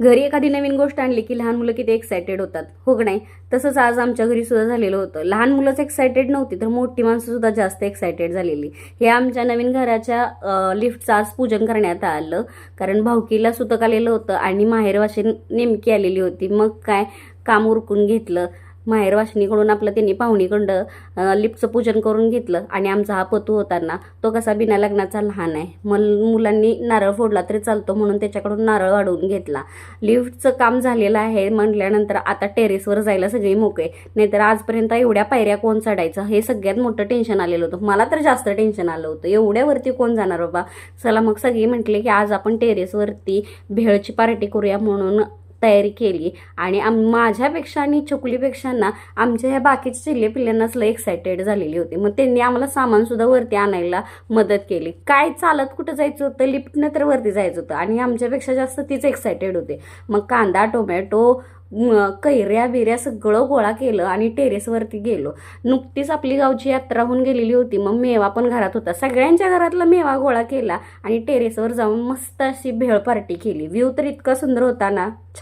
घरी एखादी नवीन गोष्ट आणली की लहान मुलं किती एक्सायटेड होतात. हो नाही? तसंच आज आमच्या घरी सुद्धा झालेलं होतं. लहान मुलंच एक्सायटेड नव्हती तर मोठी माणसं सुद्धा जास्त एक्सायटेड झालेली. हे आमच्या नवीन घराच्या लिफ्टचं आज पूजन करण्यात आलं. कारण भाऊकीला सुतक आलेलं होतं आणि माहेरवाशी नेमकी आलेली होती. मग काय? काम उरकून घेतलं. माहेरवाशिनीकडून आपलं त्यांनी पाहुणीकडं लिपचं लिफ्टचं पूजन करून घेतलं. आणि आमचा हा पतू होताना तो कसा बिना लग्नाचा लहान आहे. मल मुलांनी नारळ फोडला तरी चालतो म्हणून त्याच्याकडून नारळ वाढवून घेतला. लिफ्टचं काम झालेलं आहे म्हटल्यानंतर आता टेरेसवर जायला सगळी मोकळे. नाहीतर आजपर्यंत एवढ्या पायऱ्या कोण चढायचं? हे सगळ्यात मोठं टेन्शन आलेलं होतं. मला तर जास्त टेन्शन आलं होतं. एवढ्यावरती कोण जाणार बाबा? चला मग सगळी म्हटले की आज आपण टेरेसवरती भेळची पार्टी करूया म्हणून तयारी केली. आणि आम माझ्यापेक्षा आणि चकुलीपेक्षा ना आमच्या ह्या बाकीच्या चिल्ले पिल्ल्यांनाच लय एक्सायटेड झालेली होती. मग त्यांनी आम्हाला सामानसुद्धा वरती आणायला मदत केली. काय चालत कुठं जायचं होतं लिफ्टनं तर वरती जायचं होतं. आणि आमच्यापेक्षा जास्त तीच एक्सायटेड होते. मग कांदा टोमॅटो कैऱ्या बिऱ्या सगळं गोळा केलं आणि टेरेसवरती गेलो. नुकतीच आपली गावची यात्रा होऊन गेलेली होती. मग मेवा पण घरात होता. सगळ्यांच्या घरातला मेवा गोळा केला आणि टेरेसवर जाऊन मस्त अशी भेळ पार्टी केली. व्ह्यू तर इतका सुंदर होता ना. छान